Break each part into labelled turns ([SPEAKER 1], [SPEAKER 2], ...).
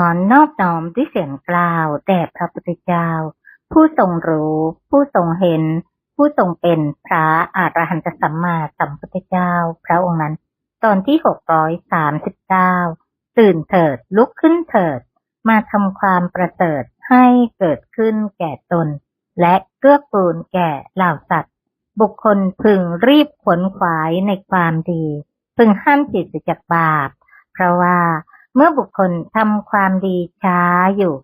[SPEAKER 1] อนอบน้อมด้วยเสียงกล่าวแด่พระพุทธเจ้า ผู้ทรงรู้ ผู้ทรงเห็น ผู้ทรงเป็นพระอรหันตสัมมาสัมพุทธเจ้า พระองค์นั้น ตอนที่หกร้อยสามสิบเก้าตื่นเถิดลุกขึ้นเถิด มาทำความประเสริฐให้เกิดขึ้นแก่ตน และเกื้อกูลแก่เหล่าสัตว์ บุคคลพึงรีบขวนขวายในความดี พึงห้ามจิตจากบาป เพราะว่า เมื่อบุคคลทำความดีช้าอยู่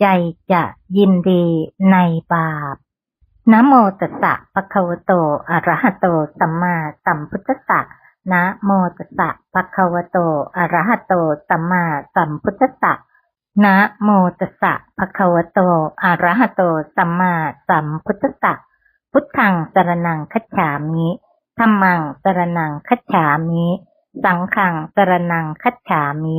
[SPEAKER 1] ใจจะยินดีในบาปนะโมตัสสะปะคะวะโตอะระหะโต สัมมาสัมพุทธัสสะนะโมตัสสะปะคะวะโตอะระหะโต สัมมาสัมพุทธัสสะนะโมตัสสะภะคะวะโตอะระหะโต สัมมาสัมพุทธัสสะพุทธังสรนังคัจฉามิธัมมังสรนังคัจฉามิ สังฆังสรนังคัจฉามิ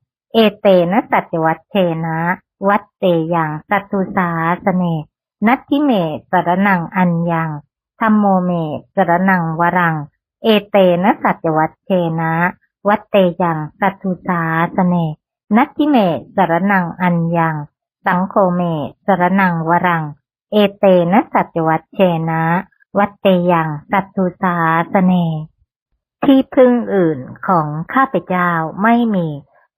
[SPEAKER 1] เอเตนะสัจวัตเชนะ วัตเตยังสัตตุสาสเนนัตทิเมสรนังอัญญังธรรมโมเมสรนังวรัง เอเตนะสัจวัตเชนะ วัตเตยังสัตตุสาสเนนัตทิเมสรนังอัญญัง สังโฆเมสรนังวรัง เอเตนะสัจวัตเชนะ วัตเตยังสัตตุสาสเนที่พึ่งอื่นของข้าพเจ้าไม่มี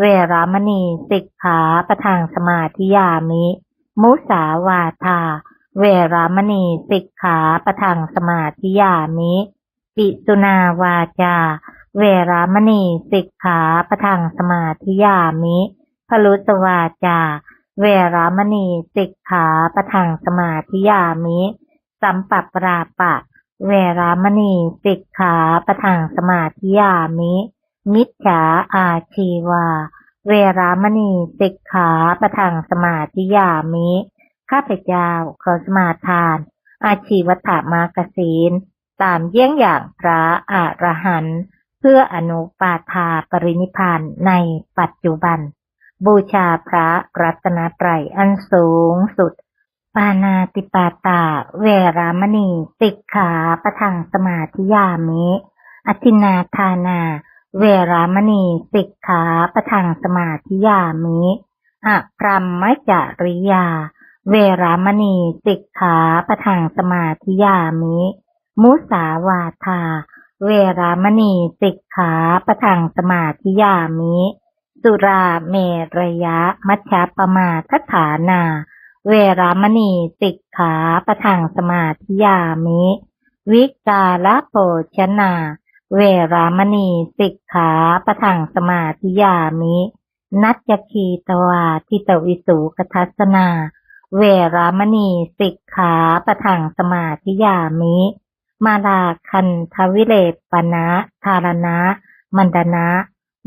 [SPEAKER 1] เวรามณีสิกขาประทังสมาธิยามิ มุสาวาทา เวรามณีสิกขาประทังสมาธิยามิ ปิสุนาวาจา เวรามณีสิกขาประทังสมาธิยามิพลุสวาจา เวรามณีสิกขาประทังสมาธิยามิ สัมปัปราปะ เวรามณีสิกขาประทังสมาธิยามิ มิจฉาอาชีวา เวรามณีสิกขาประทังสมาธิยามิ ข้าพเจ้าขอสมาทาน อาชีวถามากศีล ตามเยี่ยงอย่างพระอรหันต์เพื่ออนุปาทาปรินิพานในปัจจุบัน บูชาพระรัตนตรัยอันสูงสุด ปานาติปาตา เวรามณีสิกขาประทังสมาธิยามิ อธินาทานา เวรามณีสิกขาประทังสมาธิยามิอะพรหมจริยา เวรามณีสิกขาประทังสมาธิยามิ มุสาวาทา เวรามณีสิกขาประทังสมาธิยามิ สุราเมรยะมัชฌะปมาทฐานา เวรามณีสิกขาประทังสมาธิยามิ วิกาลโภชนา เวรามณีสิกขาปะทังสมาธิยามิ นัจคีตวาทิตวิสุกทัสนา เวรามณีสิกขาปะทังสมาธิยามิ มาลาคันทวิเลปนะธารณะ มันดนะ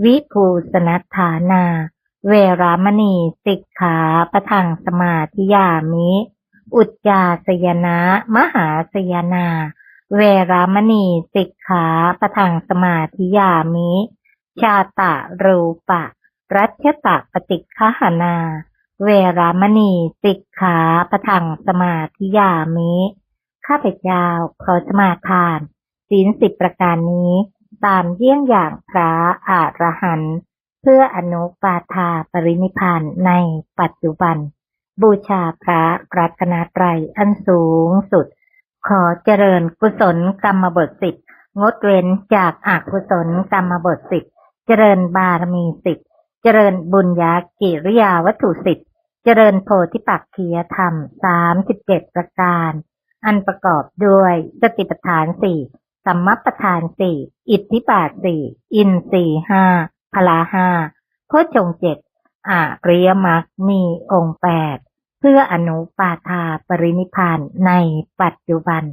[SPEAKER 1] วิภูสนัฏฐานา เวรามณีสิกขาปะทังสมาธิยามิ อุจจาสยนะ มหาสยนา เวรามณีสิกขาปะทังสมาธิยามิ ชาตะรูปะ รัชตะปฏิฆหนา เวรามณีสิกขาปะทังสมาธิยามิ ข้าพเจ้าขอสมาทานศีลสิบประการนี้ตามเยี่ยงอย่างพระอาระหันต์เพื่ออนุปาทาปรินิพพานในปัจจุบัน บูชาพระรัตนตรัยอันสูงสุด ขอเจริญกุศลกรรมบทสิบงดเว้นจากอากุศลกรรมบทสิบเจริญบารมีสิบเจริญบุญญากิริยาวัตถุสิบเจริญโพธิปักขียธรรมสามสิบเจ็ดประการ อันประกอบด้วยสติปัฏฐานสี่สัมมัปทานสี่อิทธิบาทสี่อินทรีห้าพลาห้าโพชงเจ็ดอาริยมรรคมีองค์แปด เพื่ออนุปาทาปรินิพานในปัจจุบัน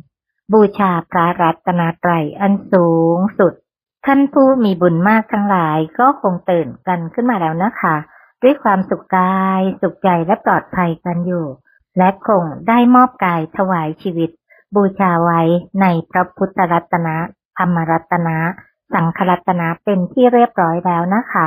[SPEAKER 1] บูชาพระรัตนตรัยอันสูงสุด ท่านผู้มีบุญมากทั้งหลายก็คงตื่นกันขึ้นมาแล้วนะคะ ด้วยความสุขกายสุขใจและปลอดภัยกันอยู่ และคงได้มอบกายถวายชีวิต บูชาไว้ในพระพุทธรัตนะธรรมรัตนะสังฆรัตนะเป็นที่เรียบร้อยแล้วนะคะ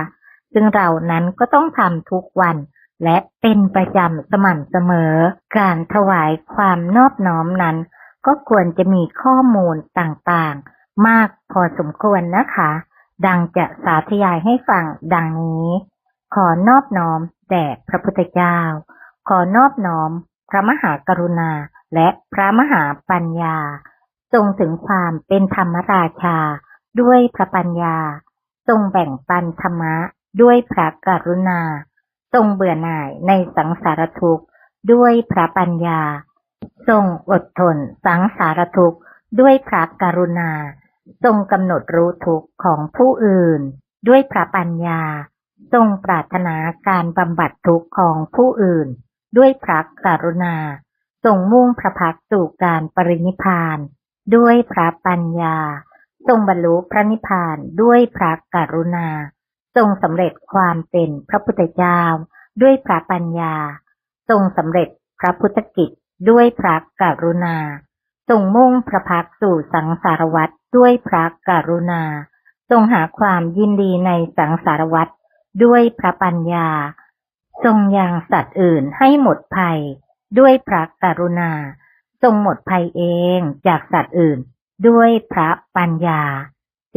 [SPEAKER 1] ซึ่งเรานั้นก็ต้องทำทุกวัน และเป็นประจำสม่ำเสมอ การถวายความนอบน้อมนั้น ก็ควรจะมีข้อมูลต่างๆ มากพอสมควรนะคะ ดังจะสาธยายให้ฟังดังนี้ ขอนอบน้อมแด่พระพุทธเจ้า ขอนอบน้อม พระมหากรุณาและพระมหาปัญญา ทรงถึงความเป็นธรรมราชา ด้วยพระปัญญา ทรงแบ่งปันธรรมะ ด้วยพระกรุณา ทรงเบื่อหน่ายในสังสารทุกข์ด้วยพระปัญญา ทรงอดทนสังสารทุกข์ด้วยพระกรุณา ทรงกำหนดรู้ทุกข์ของผู้อื่น ด้วยพระปัญญา ทรงปรารถนาการบำบัดทุกข์ของผู้อื่น ด้วยพระกรุณา ทรงมุ่งพระพักตร์สู่การปรินิพพาน ด้วยพระปัญญา ทรงบรรลุพระนิพพานด้วยพระกรุณา ทรงสำเร็จความเป็นพระพุทธเจ้า ด้วยพระปัญญา ทรงสำเร็จพระพุทธกิจด้วยพระกรุณาทรงมุ่งพระพักสู่สังสารวัฏด้วยพระกรุณาทรงหาความยินดีในสังสารวัฏด้วยพระปัญญา ทรงยังสัตว์อื่นให้หมดภัย ด้วยพระกรุณา ทรงหมดภัยเองจากสัตว์อื่น ด้วยพระปัญญา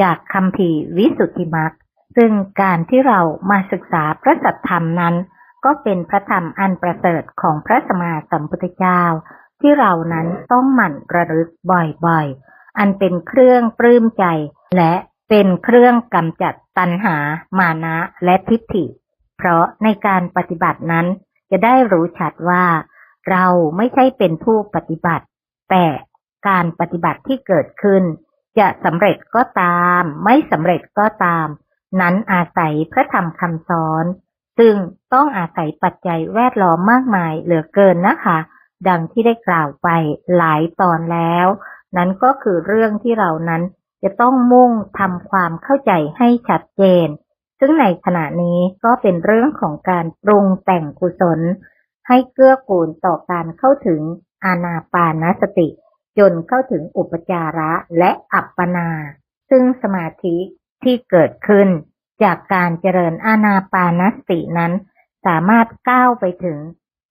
[SPEAKER 1] จากคำภีวิสุทธิมรรค ซึ่งการที่เรามาศึกษาพระสัทธรรมนั้น ก็เป็นพระธรรมอันประเสริฐของพระสมมาสัมพุทธเจ้า ที่เรานั้นต้องหมั่นระลึกบ่อยๆ อันเป็นเครื่องปลื้มใจ และเป็นเครื่องกำจัดตัณหา มานะและทิฏฐิ เพราะในการปฏิบัตินั้นจะได้รู้ชัดว่า เราไม่ใช่เป็นผู้ปฏิบัติ แต่การปฏิบัติที่เกิดขึ้น จะสำเร็จก็ตาม ไม่สำเร็จก็ตาม นั้นอาศัยพระธรรมคำสอน ซึ่งต้องอาศัยปัจจัยแวดล้อมมากมายเหลือเกินนะคะ ดังที่ได้กล่าวไปหลายตอนแล้ว นั้นก็คือเรื่องที่เรานั้นจะต้องมุ่งทำความเข้าใจให้ชัดเจน ซึ่งในขณะนี้ก็เป็นเรื่องของการปรุงแต่งกุศล ให้เกื้อกูลต่อการเข้าถึงอานาปานสติ จนเข้าถึงอุปจาระและอัปปนา ซึ่งสมาธิที่เกิดขึ้น จากการเจริญอานาปานสตินั้น สามารถก้าวไปถึง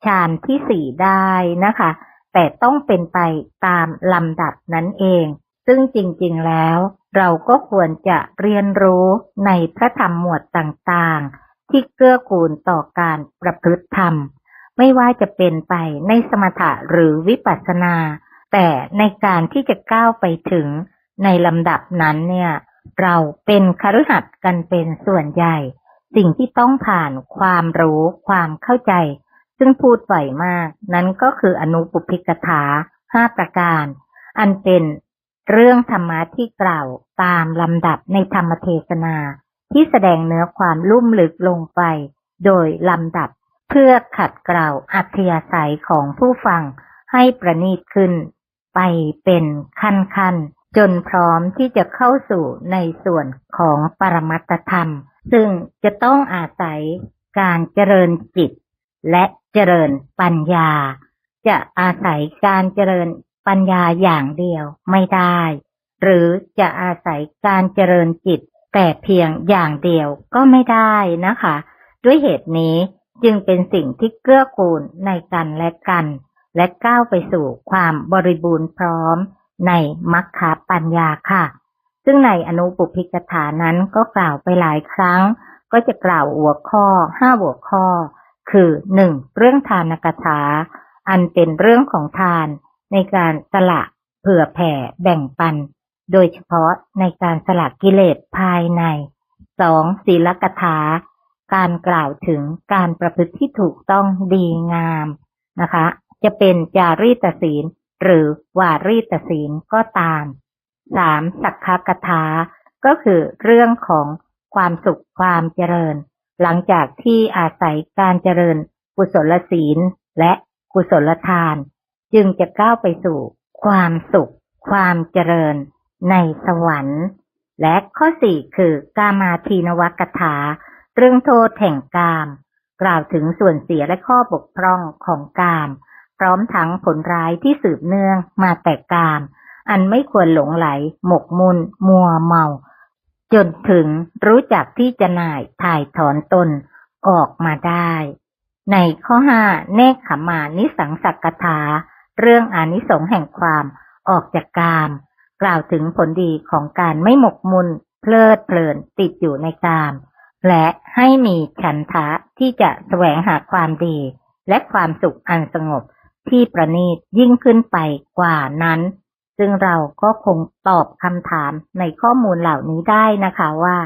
[SPEAKER 1] ฌานที่สี่ได้นะคะ แต่ต้องเป็นไปตามลำดับนั้นเอง ซึ่งจริงๆแล้วเราก็ควรจะเรียนรู้ในพระธรรมหมวดต่างๆ ที่เกื้อกูลต่อการประพฤติธรรม ไม่ว่าจะเป็นไปในสมถะหรือวิปัสสนา แต่ในการที่จะก้าวไปถึงในลำดับนั้นเนี่ย เราเป็นคฤหัสถ์กันเป็นส่วนใหญ่ สิ่งที่ต้องผ่านความรู้ความเข้าใจ ซึ่งพูดบ่อยมาก นั้นก็คืออนุปุพิกถาห้าประการ อันเป็นเรื่องธรรมะที่กล่าวตามลำดับในธรรมเทศนา ที่แสดงเนื้อความลุ่มลึกลงไป โดยลำดับเพื่อขัดเกลาอัธยาศัยของผู้ฟังให้ประณีตขึ้น ไปเป็นขั้นๆ จนพร้อมที่จะเข้าสู่ในส่วนของปรมัตธรรม ซึ่งจะต้องอาศัยการเจริญจิต และเจริญปัญญา จะอาศัยการเจริญปัญญาอย่างเดียวไม่ได้ หรือจะอาศัยการเจริญจิต แต่เพียงอย่างเดียวก็ไม่ได้นะคะ ด้วยเหตุนี้จึงเป็นสิ่งที่เกื้อกูลในกันและกัน และก้าวไปสู่ความบริบูรณ์พร้อม ในมัคคปัญญาค่ะ ซึ่งในอนุปุพิกถานั้นก็กล่าวไปหลายครั้ง ก็จะกล่าวหัวข้อห้าหัวข้อ คือหนึ่งเรื่องทานกถา อันเป็นเรื่องของทานในการสละเผื่อแผ่แบ่งปัน โดยเฉพาะในการสละกิเลสภายในสองศีลกถา การกล่าวถึงการประพฤติที่ถูกต้องดีงามนะคะ จะเป็นจารีตศีล หรือวารีตศีลก็ตามสามสักขกถา ก็คือเรื่องของความสุขความเจริญ หลังจากที่อาศัยการเจริญกุศลศีลและกุศลทาน จึงจะก้าวไปสู่ความสุขความเจริญในสวรรค์ และข้อสี่คือกามาทีนวกถา เรื่องโทษแห่งกาม กล่าวถึงส่วนเสียและข้อบกพร่องของกาม พร้อมทั้งผลร้ายที่สืบเนื่องมาแต่กาม อันไม่ควรหลงไหล หมกมุ่นมัวเมา จนถึงรู้จักที่จะน่ายถ่ายถอนตนออกมาได้ ในข้อห้าเนคขมานิสังสักถา เรื่องอนิสงส์แห่งความออกจากกาม กล่าวถึงผลดีของการไม่หมกมุ่นเพลิดเพลินติดอยู่ในกาม และให้มีฉันทะที่จะแสวงหาความดี และความสุขอันสงบ ที่ประณีตยิ่งขึ้นไปกว่านั้น ซึ่งเราก็คงตอบคำถามในข้อมูลเหล่านี้ได้นะคะว่า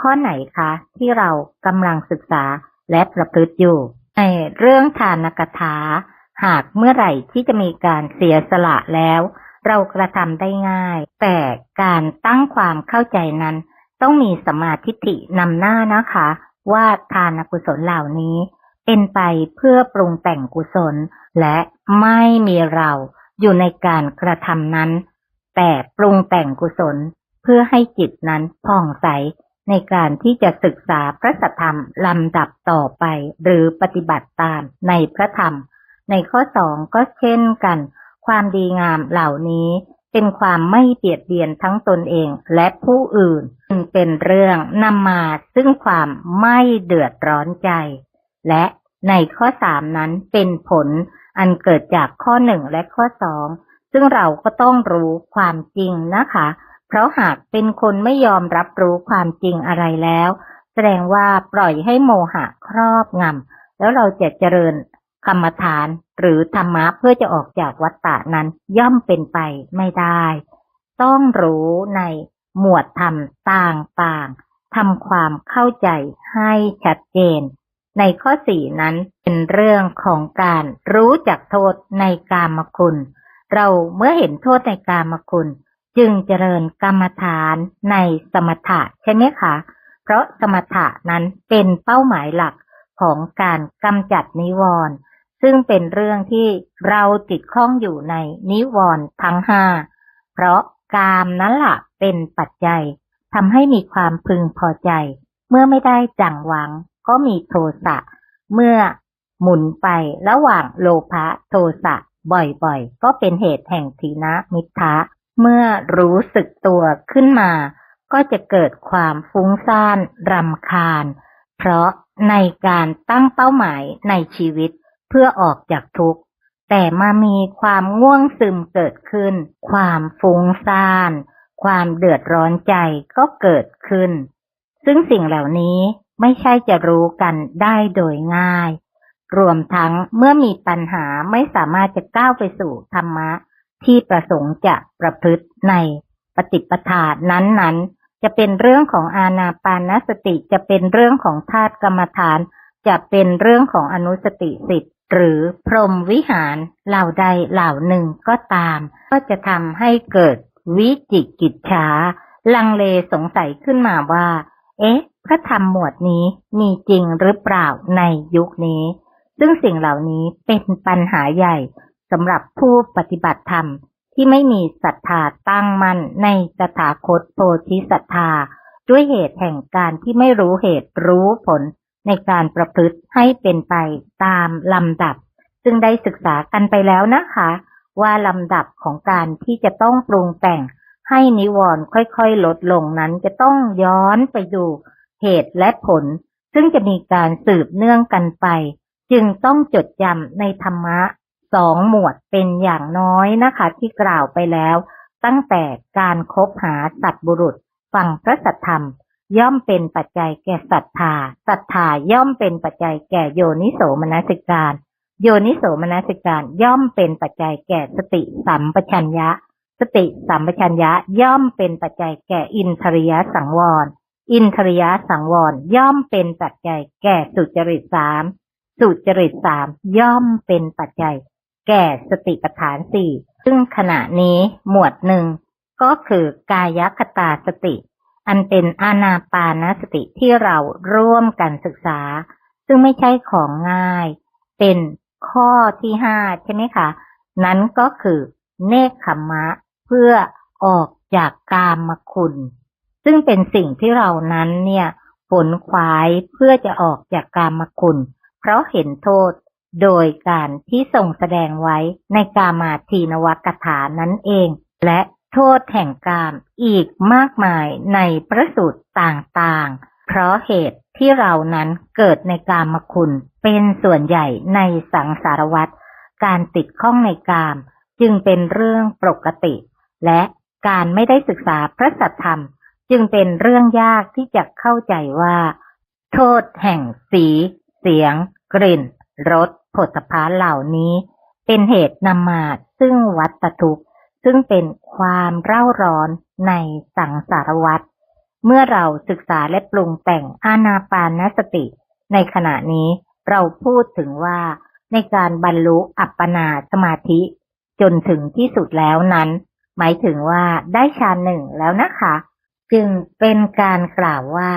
[SPEAKER 1] ข้อไหนคะที่เรากำลังศึกษาและประพฤติอยู่ในเรื่องทานกถา หากเมื่อไหร่ที่จะมีการเสียสละแล้ว เรากระทำได้ง่าย แต่การตั้งความเข้าใจนั้น ต้องมีสมาธิฐินำหน้านะคะ ว่าทานกุศลเหล่านี้ เป็นไปเพื่อปรุงแต่งกุศล และไม่มีเราอยู่ในการกระทำนั้น แต่ปรุงแต่งกุศลเพื่อให้จิตนั้นผ่องใสในการที่จะศึกษาพระธรรมลำดับต่อไป หรือปฏิบัติตามในพระธรรม ในข้อสองก็เช่นกัน ความดีงามเหล่านี้เป็นความไม่เบียดเบียนทั้งตนเองและผู้อื่นเป็นเรื่องนำมาซึ่งความไม่เดือดร้อนใจ และในข้อสามนั้นเป็นผล อันเกิดจากข้อหนึ่งและข้อสองซึ่งเราก็ต้องรู้ความจริงนะคะ เพราะหากเป็นคนไม่ยอมรับรู้ความจริงอะไรแล้ว แสดงว่าปล่อยให้โมหะครอบงำแล้วเราจะเจริญกรรมฐานหรือธรรมะเพื่อจะออกจากวัฏฏะนั้นย่อมเป็นไปไม่ได้ ต้องรู้ในหมวดธรรมต่างๆทำความเข้าใจให้ชัดเจน ในข้อสี่นั้นเป็นเรื่องของการรู้จักโทษในกามคุณ เราเมื่อเห็นโทษในกามคุณ จึงเจริญกรรมฐานในสมถะใช่ไหมคะ เพราะสมถะนั้นเป็นเป้าหมายหลักของการกำจัดนิวรณ์ซึ่งเป็นเรื่องที่เราติดข้องอยู่ในนิวรณ์ทั้งห้าเพราะกามนั้นละเป็นปัจจัยทำให้มีความพึงพอใจ เมื่อไม่ได้จังหวัง ก็มีโทสะ เมื่อหมุนไประหว่างโลภะโทสะบ่อยๆ ก็เป็นเหตุแห่งทีนะมิทะ เมื่อรู้สึกตัวขึ้นมา ก็จะเกิดความฟุ้งซ่านรำคาญ เพราะในการตั้งเป้าหมายในชีวิตเพื่อออกจากทุกข์ แต่มามีความง่วงซึมเกิดขึ้น ความฟุ้งซ่าน ความเดือดร้อนใจก็เกิดขึ้น ซึ่งสิ่งเหล่านี้ ไม่ใช่จะรู้กันได้โดยง่าย รวมทั้งเมื่อมีปัญหาไม่สามารถจะก้าวไปสู่ธรรมะ ที่ประสงค์จะประพฤติในปฏิปทานั้นๆ จะเป็นเรื่องของอาณาปานสติจะเป็นเรื่องของธาตุกรรมฐาน จะเป็นเรื่องของอนุสติสิทธิหรือพรหมวิหารเหล่าใดเหล่าหนึ่งก็ตาม ก็จะทำให้เกิดวิจิกิจฉาลังเลสงสัยขึ้นมาว่า เอ๊ะ พระธรรมหมวดนี้มีจริงหรือเปล่าในยุคนี้ ซึ่งสิ่งเหล่านี้เป็นปัญหาใหญ่สำหรับผู้ปฏิบัติธรรมที่ไม่มีศรัทธาตั้งมั่นในสถาคตโพธิศรัทธา ด้วยเหตุแห่งการที่ไม่รู้เหตุรู้ผลในการประพฤติให้เป็นไปตามลำดับ ซึ่งได้ศึกษากันไปแล้วนะคะ ว่าลำดับของการที่จะต้องปรุงแต่งให้นิวรณ์ค่อยๆ ลดลงนั้นจะต้องย้อนไปดู เหตุและผล ซึ่งจะมีการสืบเนื่องกันไป จึงต้องจดจำในธรรมะสองหมวดเป็นอย่างน้อยนะคะ ที่กล่าวไปแล้ว ตั้งแต่การคบหาสัตบุรุษฟังพระสัทธรรม ย่อมเป็นปัจจัยแก่ศรัทธาศรัทธาย่อมเป็นปัจจัยแก่โยนิโสมนสิการ โยนิโสมนสิการย่อมเป็นปัจจัยแก่สติสัมปชัญญะ สติสัมปชัญญะย่อมเป็นปัจจัยแก่อินทริยสังวร อินทริยสังวรย่อมเป็นปัจจัย แก่สุจริตสามสุจริตสามย่อมเป็นปัจจัย แก่สติปัฏฐานสี่ซึ่งขณะนี้หมวดหนึ่งก็คือกายคตาสติ อันเป็นอานาปานสติที่เราร่วมกันศึกษา ซึ่งไม่ใช่ของง่าย เป็นข้อที่ห้าใช่ไหมคะ นั้นก็คือเนคขมมะเพื่อออกจากกามคุณ ซึ่งเป็นสิ่งที่เรานั้นเนี่ยผลควายเพื่อจะออกจากกามคุณ เพราะเห็นโทษโดยการที่ทรงแสดงไว้ในกามาทีนวกถานั้นเอง และโทษแห่งกามอีกมากมายในพระสูตรต่างๆ เพราะเหตุที่เรานั้นเกิดในกามคุณ เป็นส่วนใหญ่ในสังสารวัฏการติดข้องในกาม จึงเป็นเรื่องปกติ และการไม่ได้ศึกษาพระสัทธรรม จึงเป็นเรื่องยากที่จะเข้าใจว่า โทษแห่งสี เสียง กลิ่นรสผลพาเหล่านี้ เป็นเหตุนำมาซึ่งวัตทุกข์ซึ่งเป็นความเร่าร้อนในสังสารวัฏเมื่อเราศึกษาและปรุงแต่งอานาปานสติ ในขณะนี้เราพูดถึงว่าในการบรรลุอัปปนาสมาธิ จนถึงที่สุดแล้วนั้น หมายถึงว่าได้ฌานหนึ่งแล้วนะคะ จึงเป็นการกล่าวว่า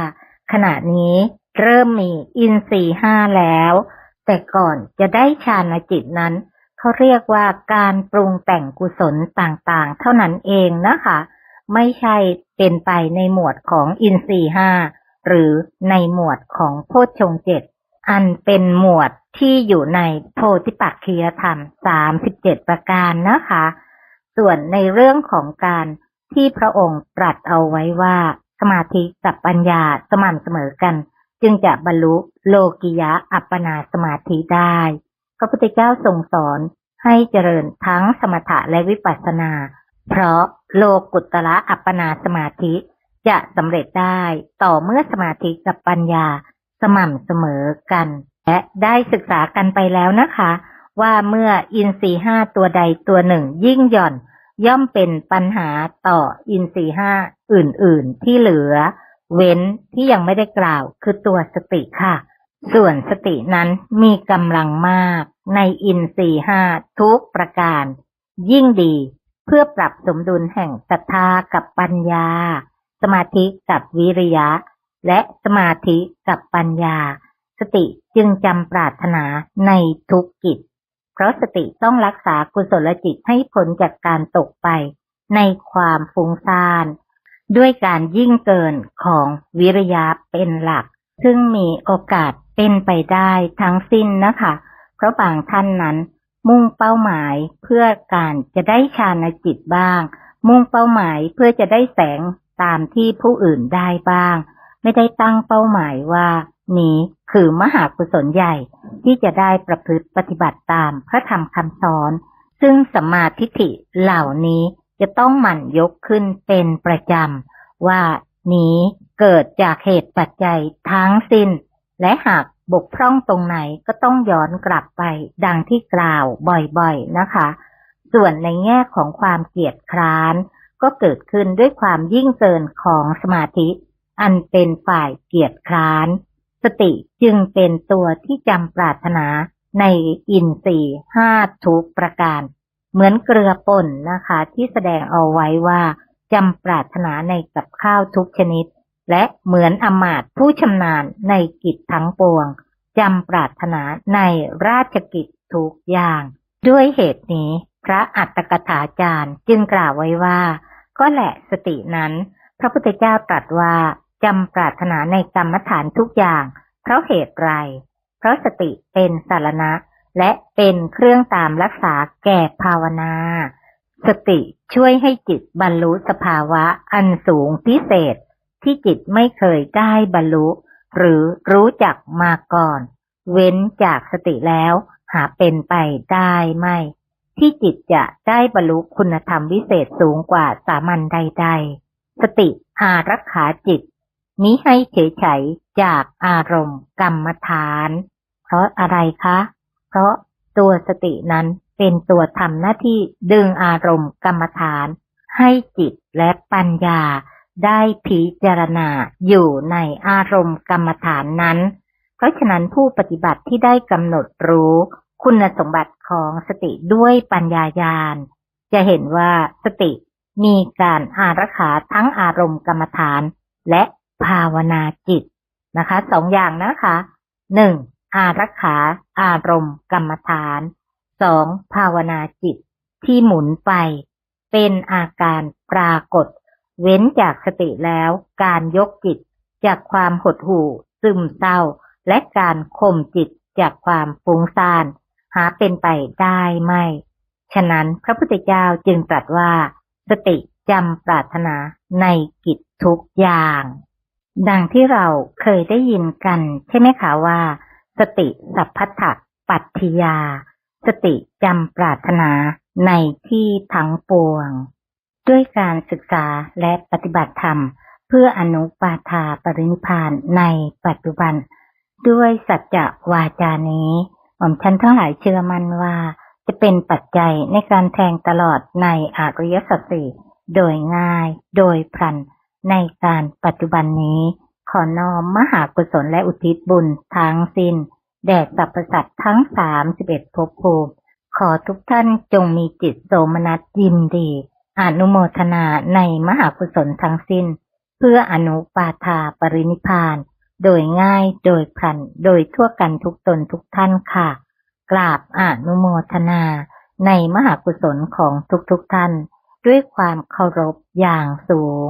[SPEAKER 1] ขณะนี้เริ่มมีอินทรีห้าแล้ว แต่ก่อนจะได้ฌานจิตนั้น เขาเรียกว่าการปรุงแต่งกุศลต่างๆ เท่านั้นเองนะคะ ไม่ใช่เป็นไปในหมวดของอินทรีห้าหรือในหมวดของโพชฌงเจ็ดอันเป็นหมวดที่อยู่ในโพธิปักคียธรรมสามสิบเจ็ดประการนะคะ ส่วนในเรื่องของการ ที่พระองค์ตรัสเอาไว้ว่า สมาธิกับปัญญาสม่ำเสมอกัน จึงจะบรรลุโลกิยะอัปปนาสมาธิได้ พระพุทธเจ้าทรงสอนให้เจริญทั้งสมถะและวิปัสสนา เพราะโลกุตระอัปปนาสมาธิจะสำเร็จได้ต่อเมื่อสมาธิกับปัญญาสม่ำเสมอกัน และได้ศึกษากันไปแล้วนะคะ ว่าเมื่ออินทรีห้าตัวใดตัวหนึ่งยิ่งหย่อน ย่อมเป็นปัญหาต่ออินทรีห้าอื่น ๆ ที่เหลือ เว้นที่ยังไม่ได้กล่าวคือตัวสติค่ะ ส่วนสตินั้นมีกำลังมากในอินทรีห้าทุกประการ ยิ่งดีเพื่อปรับสมดุลแห่งศรัทธากับปัญญา สมาธิกับวิริยะ และสมาธิกับปัญญา สติจึงจำปรารถนาในทุกกิจ เพราะสติต้องรักษากุศลจิตให้พ้นจากการตกไป ในความฟุ้งซ่าน ด้วยการยิ่งเกินของวิริยะเป็นหลัก ซึ่งมีโอกาสเป็นไปได้ทั้งสิ้นนะคะ เพราะบางท่านนั้น มุ่งเป้าหมายเพื่อการจะได้ฌานจิตบ้าง มุ่งเป้าหมายเพื่อจะได้แสงตามที่ผู้อื่นได้บ้าง ไม่ได้ตั้งเป้าหมายว่า นี้คือมหากุศลใหญ่ที่จะได้ประพฤติปฏิบัติตามพระธรรมคำสอน ซึ่งสมาทิฏฐิเหล่านี้จะต้องหมั่นยกขึ้นเป็นประจำ ว่านี้เกิดจากเหตุปัจจัยทั้งสิ้น และหากบกพร่องตรงไหนก็ต้องย้อนกลับไปดังที่กล่าวบ่อยๆนะคะ ส่วนในแง่ของความเกียดคร้าน ก็เกิดขึ้นด้วยความยิ่งเกินของสมาธิ อันเป็นฝ่ายเกียดคร้าน สติจึงเป็นตัวที่จำปรารถนาในอินทรีห้าทุกประการ เหมือนเกลือป่นนะคะ ที่แสดงเอาไว้ว่าจำปรารถนาในกับข้าวทุกชนิด และเหมือนอมาตผู้ชำนาญในกิจทั้งปวงจำปรารถนาในราชกิจทุกอย่าง ด้วยเหตุนี้ พระอัตถกถาจารย์จึงกล่าวไว้ว่า ก็แหละสตินั้น พระพุทธเจ้าตรัสว่า จำปรารถนาในกรรมฐานทุกอย่าง เพราะเหตุไร เพราะสติเป็นสารณะ และเป็นเครื่องตามรักษาแก่ภาวนา สติช่วยให้จิตบรรลุสภาวะอันสูงพิเศษ ที่จิตไม่เคยได้บรรลุ หรือรู้จักมาก่อน เว้นจากสติแล้ว หาเป็นไปได้ไม่ ที่จิตจะได้บรรลุคุณธรรมวิเศษสูงกว่าสามัญใด ๆ สติอารักขาจิต มิให้เฉยเฉยจากอารมณ์กรรมฐาน เพราะอะไรคะ เพราะตัวสตินั้นเป็นตัวทำหน้าที่ดึงอารมณ์กรรมฐาน ให้จิตและปัญญาได้พิจารณาอยู่ในอารมณ์กรรมฐานนั้น เพราะฉะนั้นผู้ปฏิบัติที่ได้กำหนดรู้ คุณสมบัติของสติด้วยปัญญาญาณ จะเห็นว่าสติมีการอารักขาทั้งอารมณ์กรรมฐาน และ ภาวนาจิตนะคะสองอย่างนะคะหนึ่งอารักขาอารมณ์กรรมฐานสองภาวนาจิตที่หมุนไป เป็นอาการปรากฏ เว้นจากสติแล้วการยกจิตจากความหดหู่ ซึมเศร้า และการข่มจิตจากความฟุ้งซ่าน หาเป็นไปได้ไม่ ฉะนั้นพระพุทธเจ้าจึงตรัสว่า สติจำปรารถนาในกิจทุกอย่าง ดังที่เราเคยได้ยินกันใช่ไหมคะว่า สติสัพพัทธปัตถิยา สติจำปรารถนาในที่ทั้งปวง ด้วยการศึกษาและปฏิบัติธรรม เพื่ออนุปาทาปรินิพพานในปัจจุบัน ด้วยสัจจะวาจานี้หม่อมฉันทั้งหลายเชื่อมั่นว่า จะเป็นปัจจัยในการแทงตลอดในอริยสัจสี่โดยง่าย โดยพลัน ในการปัจจุบันนี้ ขอน้อมมหากุศลและอุทิศบุญทั้งสิ้น แด่สรรพสัตว์ทั้งสามสิบเอ็ดภพภูมิ ขอทุกท่านจงมีจิตโสมนัสยินดี อนุโมทนาในมหากุศลทั้งสิ้น เพื่ออนุปาทาปรินิพพาน โดยง่ายโดยพลัน โดยทั่วกันทุกตนทุกท่านค่ะ กราบอนุโมทนาในมหากุศลของทุกๆทท่าน ด้วยความเคารพอย่างสูง